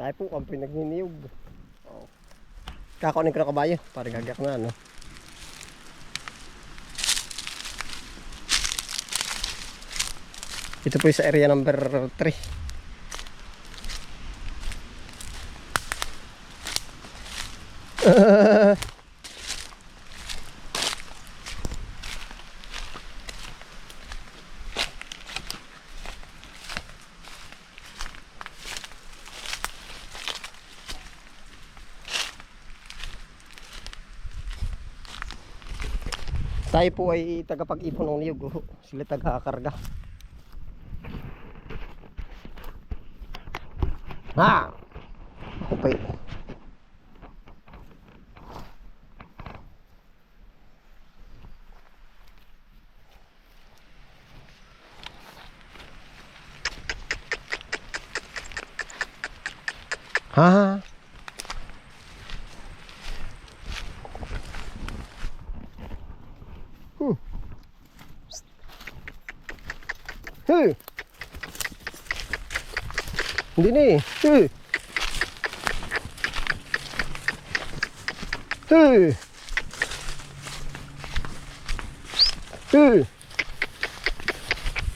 Dahil po kami pinagniniyog. Oh. Kakunin ko na kabayo para gagak na ano. Ito po sa area number 3. Tayo po ay tagapag-ipon ng niyog. oh. Sila taga-karga. Ha! Eh. Ha? Hmm. Hey! Hindi na eh. Hey! Hey!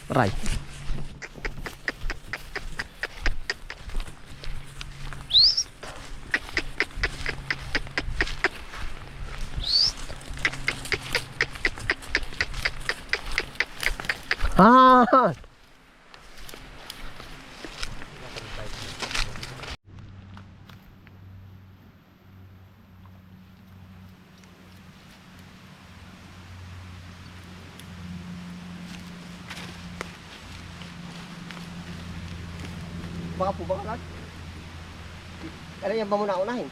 Aray. Ah! Baka po baka lang. Ano yan ba muna unahin?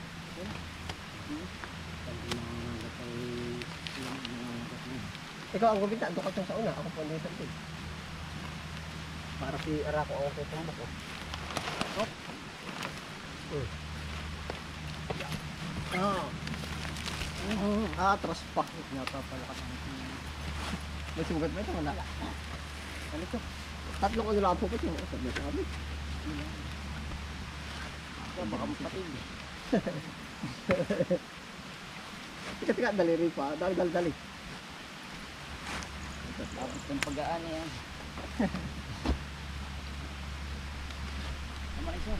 Ikaw ang gumita, doon ka sa una. Ako po dito dito. Para si Arako ang tutumbok ko. Hop. Uh. Ah. Mm, ah, atras pa. Yata pala ka May sugat ba ito? Wala. Ano ito? Tatlong ano lang po po na sabi. Kaya baka mapatid. Tika, tika, dali rin pa. Dali, dali, dali. Tapos ng pag-aan yan. Tama isa.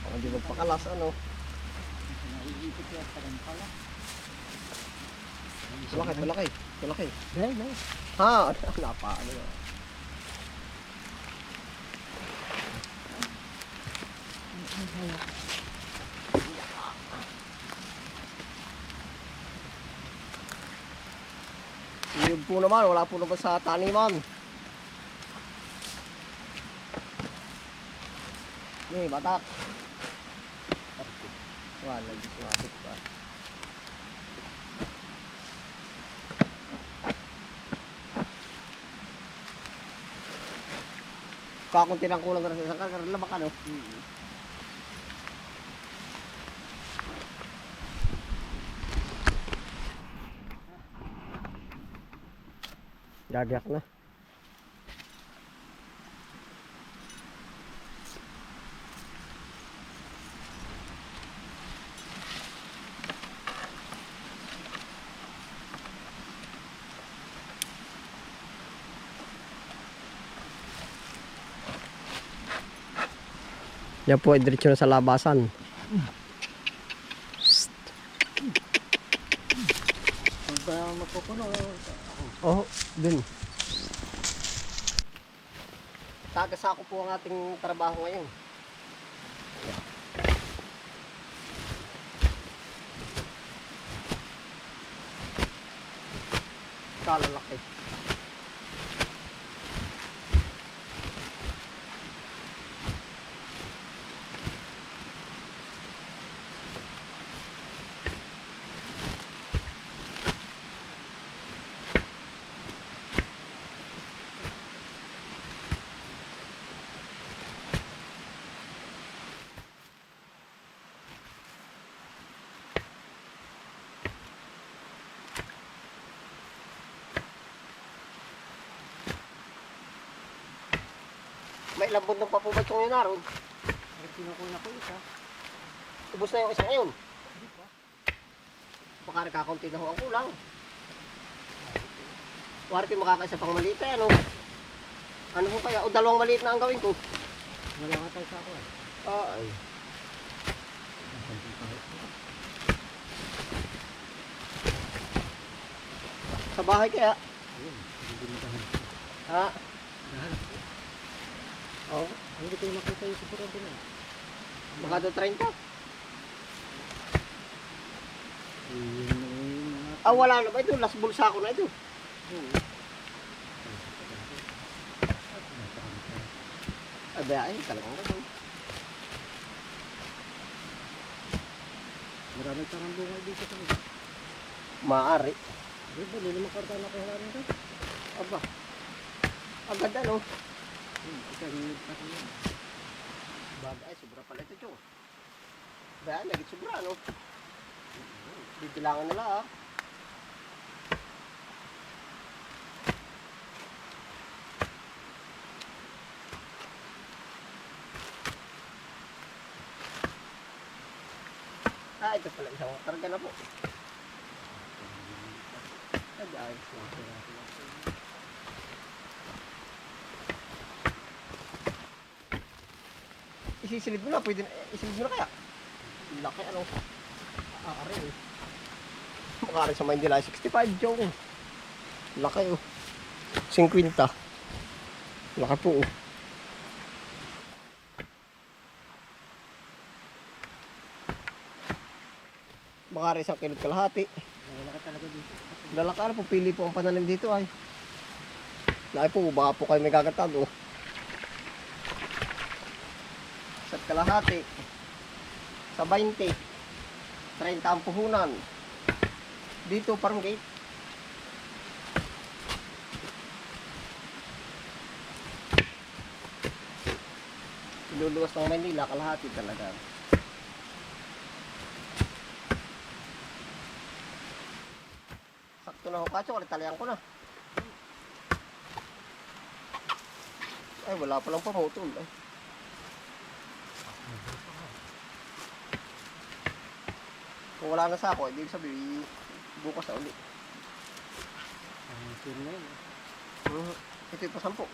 Baka di magpakalas, ano. Naiipit yan. Tagan pala. Malaki, malaki. Malaki. Dahil, dahil. Ha, napa, ano po naman, wala po naman sa taniman. Ni, batak. Wala, mabit pa. Kakunti lang kulang ka sa isang kakar, labak ano? Gagak na. Yan po, diretso na sa labasan. Kung ba mapupuno, Oh, dun. Tagasako po ang ating trabaho ngayon. Kalalaki. May ilang bundong pa po ba itong yun naroon? Kinukuha ko isa? Ubus na yung isa ngayon. Baka nagkakunti na ho ang kulang. Wari makakaisa pang maliit eh, ano? Ano ho kaya? O dalawang maliit na ang gawin ko. Wala ka tayo sa ako eh. Ay. Sa bahay kaya? Ayun, hindi mo. Ha? Dahan. Oo. Oh, Hindi ko makita yung sigurado na. baka do 30. Yun na yung mga... Ah, wala na ba ito? Last bulsa ko na ito. Oo. Abi, ay, talagang ganun. Marami pa ng bunga dito sa mga. Maari. Di ba, hindi naman karta na kaya rin ka? Aba. Agad ano? Hmm. Bagay, ay, sobra pala ito, Chong. Ba, nagit sobra, ano? Bibilangan nila, ah. Ah, ito pala isang karga na po. Ay, ayos na. Isisilid mo na, pwede na, isilid mo na kaya. Laki ano. Aari eh. Makari sa Maynila, 65 jong. Laki oh. 50. Laki po oh. Makari isang kilot kalahati. Wala ka talaga dito. Lalaki ano po, pili po ang pananim dito ay. Laki po, baka po kayo may gagatag oh. Sa kalahati. Sa 20. 30 ang puhunan. Dito parang gate. Iluluwas ng Manila, kalahati talaga. Sakto na ho kacho, kalitalian ko na. Ay, wala palang pamutol. Ay. Kung wala na sa ako, hindi sabihin, bukas na uli. Ang sino na yun. Mhm. Ito yung pasampo.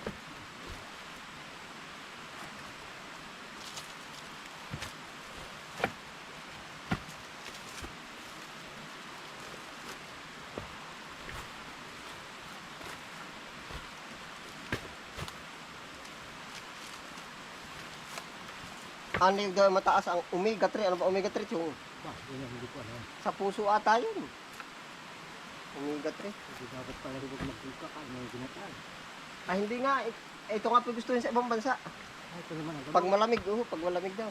Ano yung mataas ang omega 3? Ano ba omega 3 yung Ba, yun ang hindi ko alam. sa puso ata yun. Omega 3. Hindi dapat pala rin magbuka ka. Ano yung ginatay? Ah, hindi nga. It- Ito nga po gusto sa ibang bansa. Ay, ito naman ang Pag malamig, oh, pag malamig daw.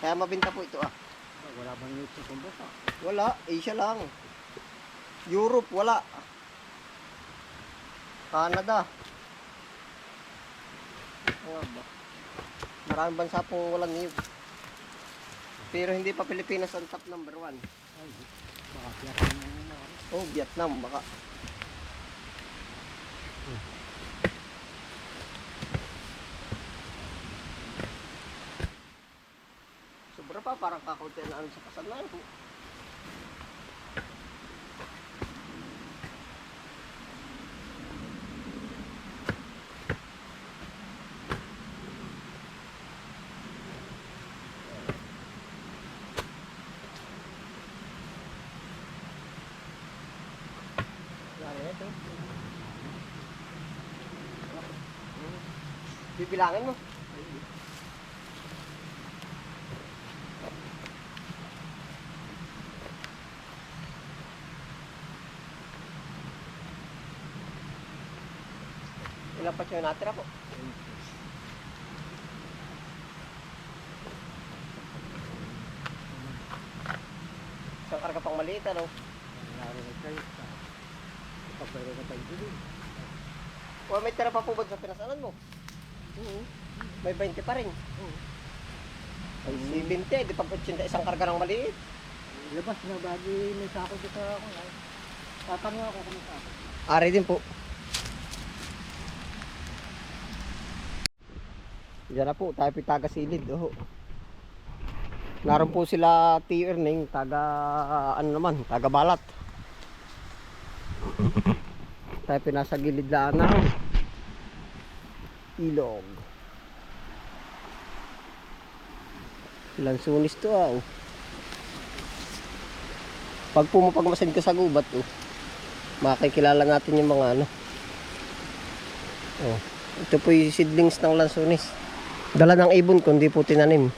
Kaya mabinta po ito ah. Ba, Wala bang news sa kumbasa? Wala, Asia lang. Europe, wala. Canada. Ano ba? Maraming bansa po walang niyog. Pero hindi pa Pilipinas ang top number one. Baka mga. Oh, Vietnam, baka. Sobra pa, parang kakaunti na ano sa kasanayan po. Yan, ito. Bibilangin mo. Ilang pa siya natira po? Isang karga pang maliit, ano? Laro na kayo. Pagpero na tayo dito. O may tira pa po ba sa pinasalan mo? Oo. May 20 pa rin. Oo. Ay, 70, di pa 80 isang karga ng maliit. Labas na bagi may sako dito ako. ay. Tatanong ako kung sako. Ari din po. Diyan na po, tayo po taga silid. Oh. Naroon po sila Tio Erning, taga ano naman, taga balat. tayo po nasa gilid na ng ilog. Lansunis to ah. oh. Pag pumapagmasid ka sa gubat, oh, makikilala natin yung mga ano. Oh, ito po yung seedlings ng lansunis. Dala ng ibon kundi po tinanim.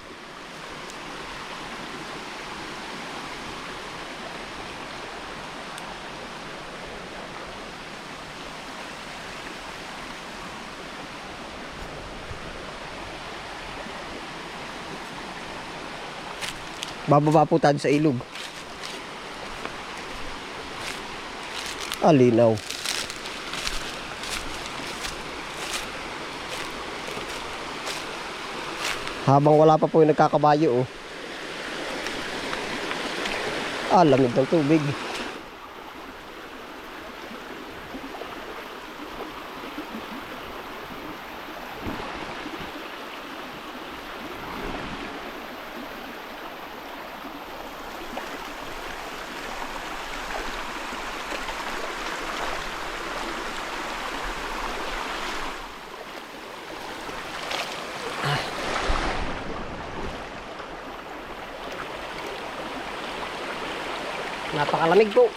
Bababa po tayo sa ilog. Alinaw. Habang wala pa po yung nagkakabayo, oh. Ah, lamig ng tubig. Napakalamig po.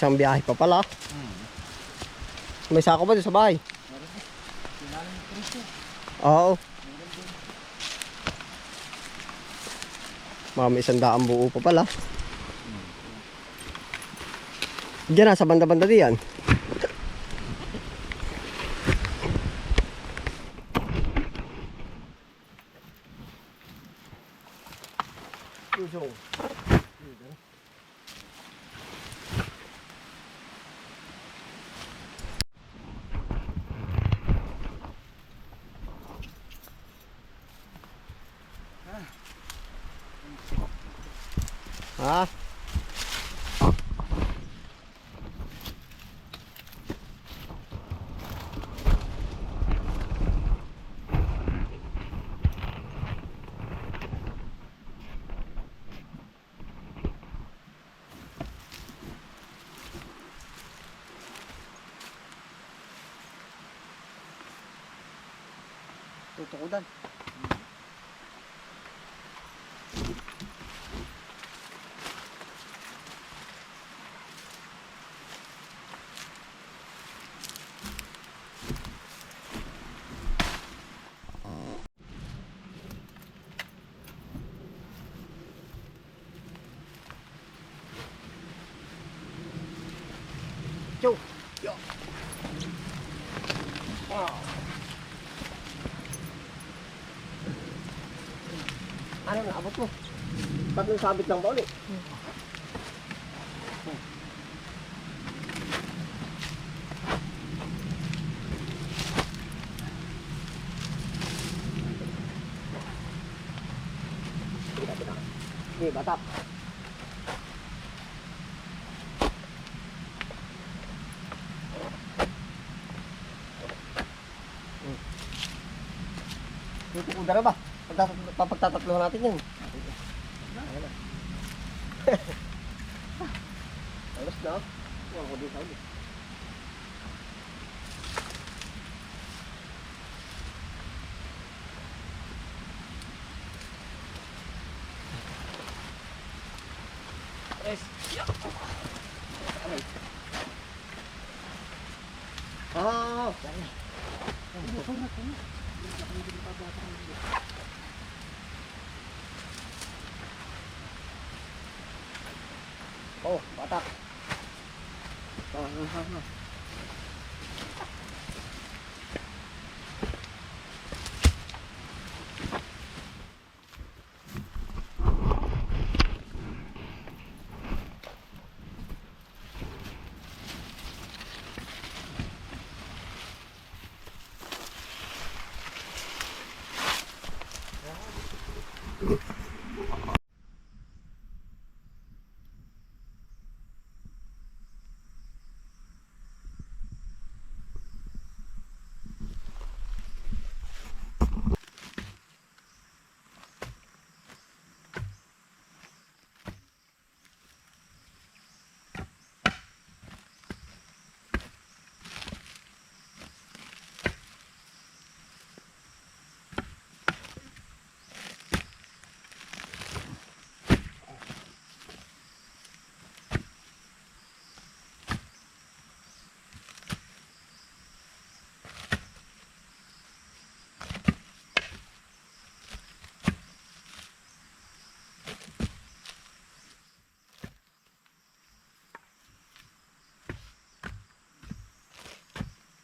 Isang biyahe pa pala. May sako ba doon sa bahay? Oo. Mga may isang daang buo pa pala. Diyan na, sa banda-banda diyan. Tusong. Ha? Tutukudan. Ano na abot mo? Tatlong sabit lang ba ulit? Sige, batap. Tutuko na ba? Pagtatat- Papagtatatlo natin yun. Alas na. Huwag ko dito ulit. Oh, batak. Ah, ah, ah, ah.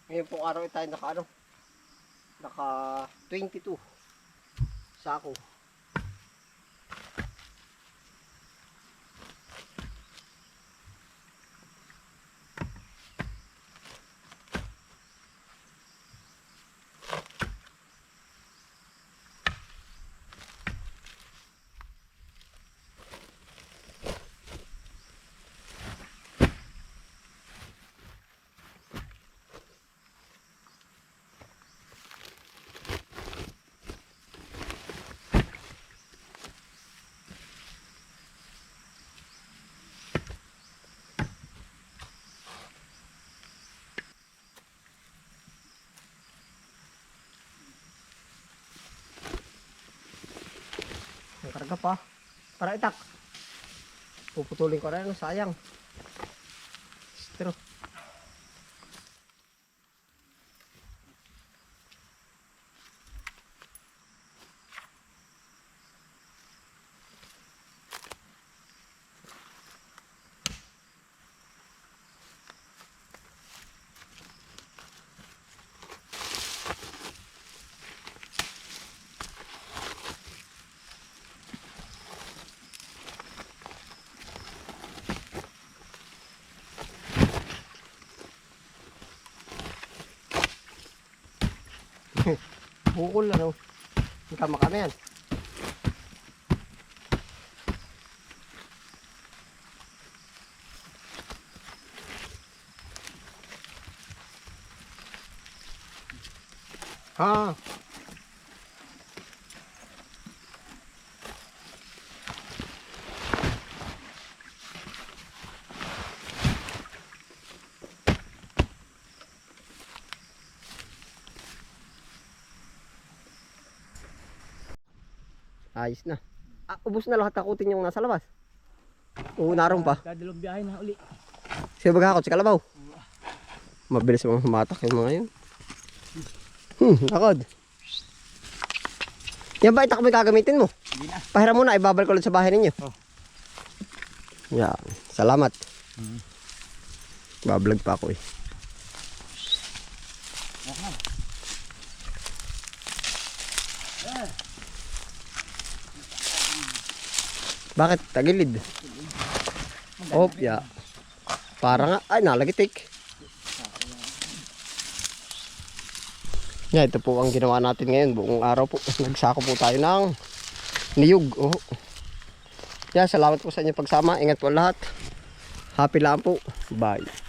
Ngayon pong araw ay tayo naka ano? Naka 22. Sako. Karga pa. Para itak. Puputulin ko rin. Sayang. Bukol ano. Ang kama kami yan. Ha. Ayos na. Ah, ubos na lahat takutin yung nasa labas. Oo, naroon pa. Biyahe na uli. Sino baghakot? Si Kalabaw? Mabilis mga humatak yung mga yun. Hmm, lakad. Yan ba itak mo yung gagamitin mo? Hindi na. Pahiram mo na, ibabal ko sa bahay ninyo. Oh. Yan, salamat. Mhm. Bablog pa ako eh. Bakit? Tagilid. Opya. Para nga, ay nalagitik. Yeah, ito po ang ginawa natin ngayon. Buong araw po. Nagsako po tayo ng niyog. Oh. Yeah, salamat po sa inyong pagsama. Ingat po lahat. Happy lang po. Bye.